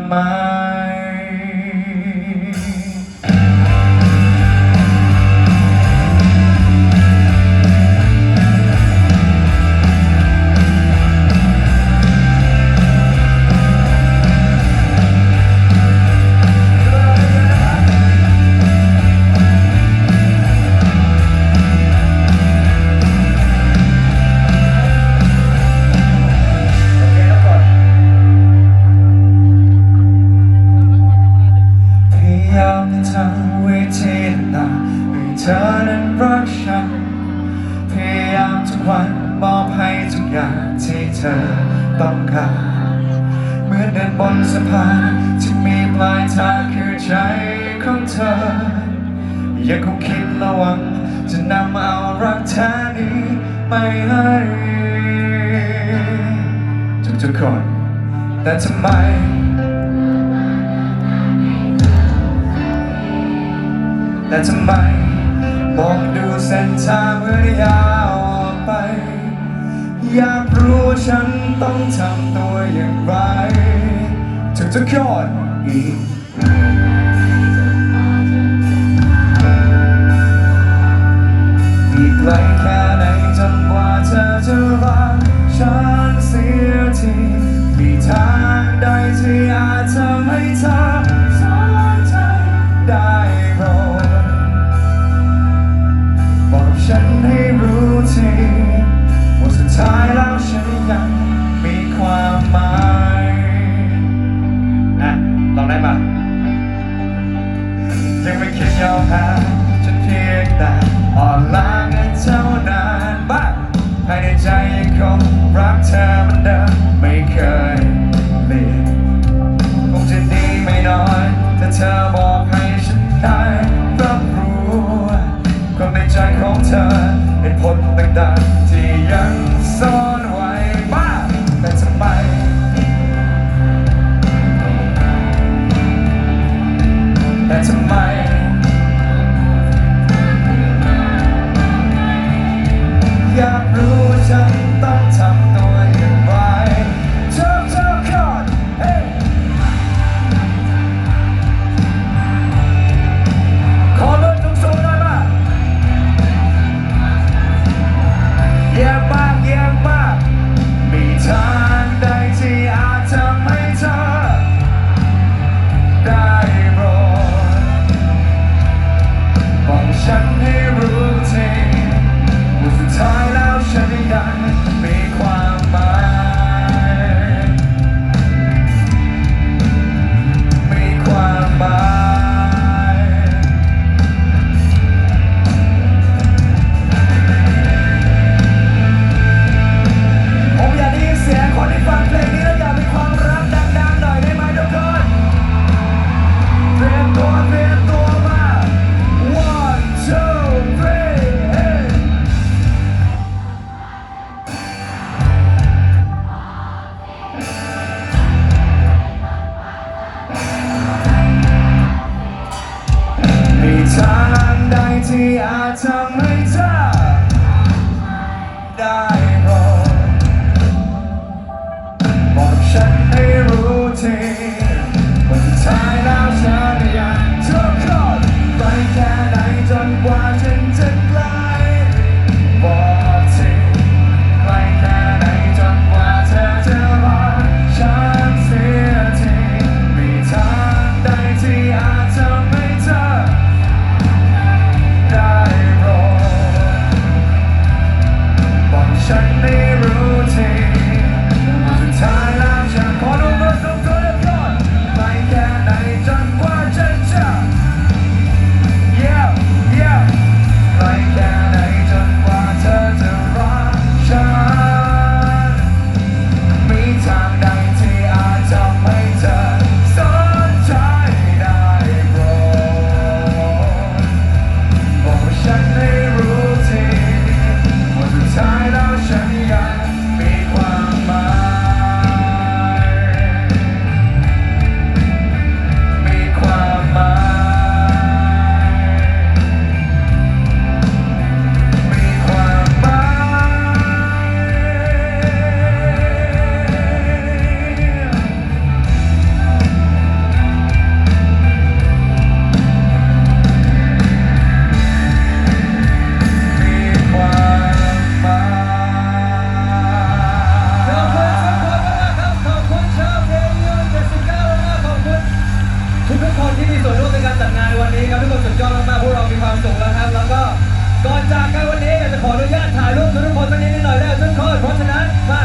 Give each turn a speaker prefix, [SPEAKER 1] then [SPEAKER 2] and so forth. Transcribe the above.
[SPEAKER 1] lama อยางที่เธอต้องการเหมือนเดินบนสะพานที่มีปลายทางคือใจของเธออยังคงคิดระวัง จะนำเอารักแท้นี้ไม่ให้ทุกทุกคน แต่ทำไมแต่ทำไมมองดูเส้นทางเมื่อยาว อยากรู้ฉันต้องทำตัวอย่างไร ถึงจะยอดอีกอีกไกลแค่ ได้มายังไม่คิดยอมแพ้ ที่อาจทำให้เธอ ทุกๆคนที่มีส่วนร่วมในการจัดงานในวันนี้ครับทุกคนสุดยอดมากๆพวกเรามีความสุขแล้วครับ แล้วก็ก่อนจากกันวันนี้อยากจะขออนุญาตถ่ายรูปทุกๆคนสักนิดหน่อยได้ทุกคนเพราะฉะนั้นมา